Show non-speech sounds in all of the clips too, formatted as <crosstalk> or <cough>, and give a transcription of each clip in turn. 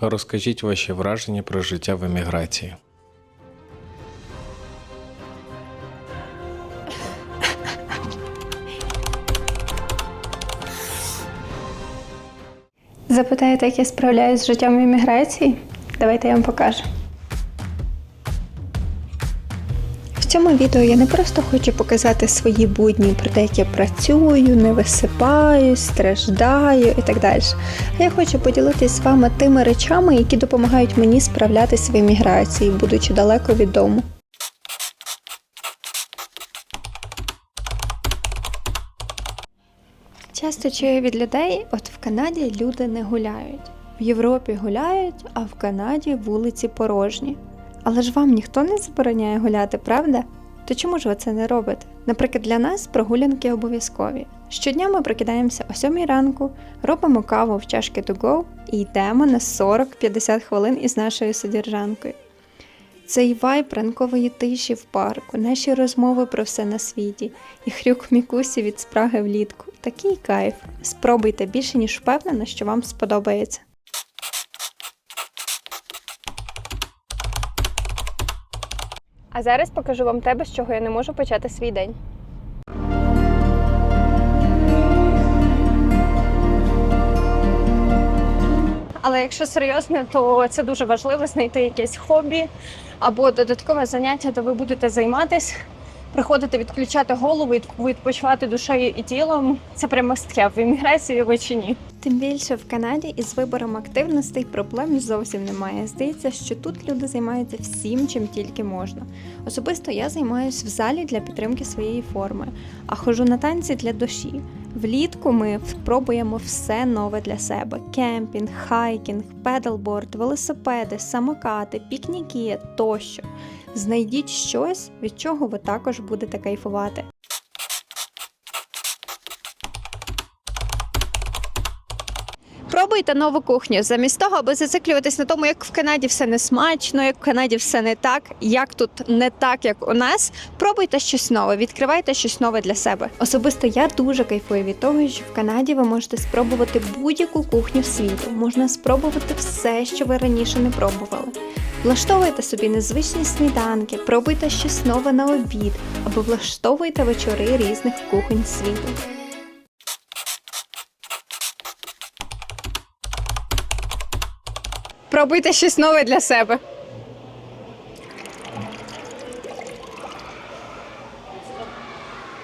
Розкажіть ваші враження про життя в еміграції. Запитаєте, як я справляюсь з життям в імміграції? Давайте я вам покажу. Цьому відео я не просто хочу показати свої будні про те, як я працюю, не висипаюсь, страждаю і так далі. А я хочу поділитися з вами тими речами, які допомагають мені справлятися в імміграції, будучи далеко від дому. Часто чую від людей, от в Канаді люди не гуляють. В Європі гуляють, а в Канаді вулиці порожні. Але ж вам ніхто не забороняє гуляти, правда? То чому ж ви це не робите? Наприклад, для нас прогулянки обов'язкові. Щодня ми прокидаємося о 7 ранку, робимо каву в чашки to go і йдемо на 40-50 хвилин із нашою содержанкою. Цей вайб ранкової тиші в парку, наші розмови про все на світі і хрюк мікусі від спраги влітку. Такий кайф. Спробуйте більше, ніж впевнена, що вам сподобається. А зараз покажу вам те, без чого я не можу почати свій день. Але якщо серйозно, то це дуже важливо знайти якесь хобі або додаткове заняття, де ви будете займатися, приходити відключати голову і відпочивати душею і тілом. Це прямо стхе в імміграції ви чи ні. Тим більше в Канаді із вибором активностей проблем зовсім немає. Здається, що тут люди займаються всім, чим тільки можна. Особисто я займаюся в залі для підтримки своєї форми, а ходжу на танці для душі. Влітку ми спробуємо все нове для себе: кемпінг, хайкінг, педлборд, велосипеди, самокати, пікніки тощо. Знайдіть щось, від чого ви також будете кайфувати. Пробуйте нову кухню. Замість того, аби зациклюватись на тому, як в Канаді все не смачно, як в Канаді все не так, як тут не так, як у нас. Пробуйте щось нове, відкривайте щось нове для себе. Особисто я дуже кайфую від того, що в Канаді ви можете спробувати будь-яку кухню світу. Можна спробувати все, що ви раніше не пробували. Влаштовуйте собі незвичні сніданки, пробуйте щось нове на обід або влаштовуйте вечори різних кухонь світу. Пробуйте щось нове для себе.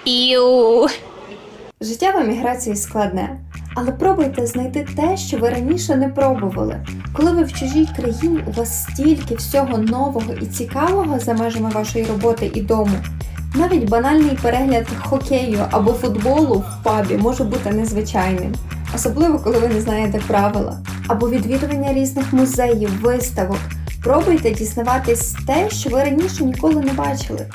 Іу. Життя в еміграції складне, але пробуйте знайти те, що ви раніше не пробували. Коли ви в чужій країні, у вас стільки всього нового і цікавого за межами вашої роботи і дому. Навіть банальний перегляд хокею або футболу в пабі може бути незвичайним, особливо коли ви не знаєте правила, або відвідування різних музеїв, виставок. Пробуйте дізнаватись те, що ви раніше ніколи не бачили.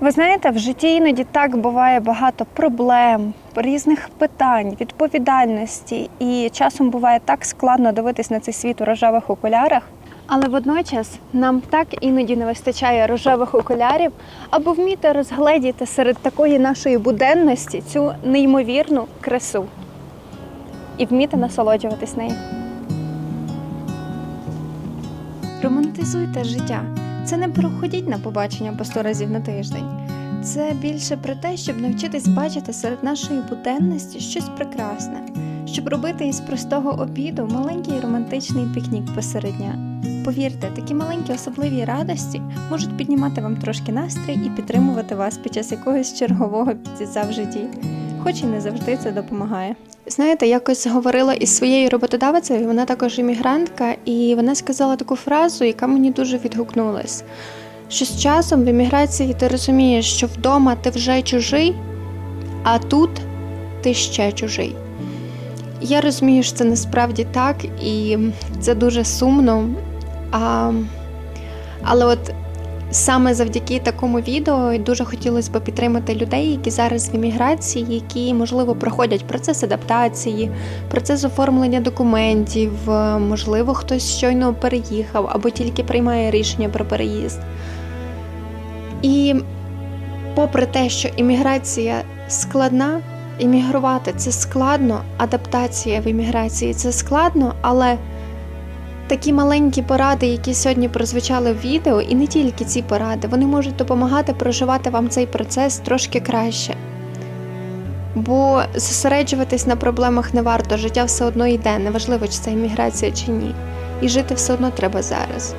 Ви знаєте, в житті іноді так буває багато проблем, різних питань, відповідальності, і часом буває так складно дивитись на цей світ у рожевих окулярах. Але водночас нам так іноді не вистачає рожевих окулярів, аби вміти розгледіти серед такої нашої буденності цю неймовірну красу і вміти насолоджуватись нею. Романтизуйте життя. Це не про ходіть на побачення по 100 разів на тиждень. Це більше про те, щоб навчитись бачити серед нашої буденності щось прекрасне, щоб робити із простого обіду маленький романтичний пікнік посеред дня. Повірте, такі маленькі особливі радості можуть піднімати вам трошки настрій і підтримувати вас під час якогось чергового підза в житті, хоч і не завжди це допомагає. Знаєте, якось говорила із своєю роботодавицею, вона також іммігрантка, і вона сказала таку фразу, яка мені дуже відгукнулась. Що з часом в імміграції ти розумієш, що вдома ти вже чужий, а тут ти ще чужий. Я розумію, що це насправді так, і це дуже сумно. А, але от саме завдяки такому відео дуже хотілося б підтримати людей, які зараз в імміграції, які, можливо, проходять процес адаптації, процес оформлення документів, е, можливо, хтось щойно переїхав або тільки приймає рішення про переїзд. І попри те, що імміграція складна, іммігрувати це складно, адаптація в імміграції це складно, але такі маленькі поради, які сьогодні прозвучали в відео, і не тільки ці поради, вони можуть допомагати проживати вам цей процес трошки краще. Бо зосереджуватись на проблемах не варто, життя все одно йде, неважливо, чи це імміграція чи ні. І жити все одно треба зараз.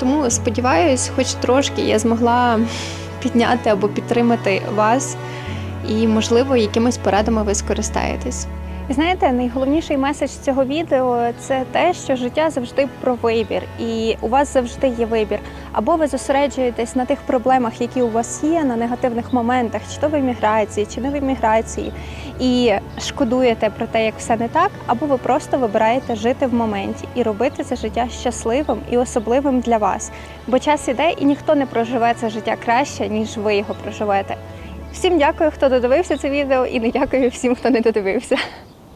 Тому сподіваюсь, хоч трошки я змогла <laughs> підняти або підтримати вас, і, можливо, якимись порадами ви скористаєтесь. І знаєте, найголовніший меседж цього відео це те, що життя завжди про вибір, і у вас завжди є вибір. Або ви зосереджуєтесь на тих проблемах, які у вас є, на негативних моментах, чи то в імміграції, чи не в імміграції, і шкодуєте про те, як все не так, або ви просто вибираєте жити в моменті і робити це життя щасливим і особливим для вас. Бо час іде, і ніхто не проживе це життя краще, ніж ви його проживете. Всім дякую, хто додивився це відео, і не дякую всім, хто не додивився.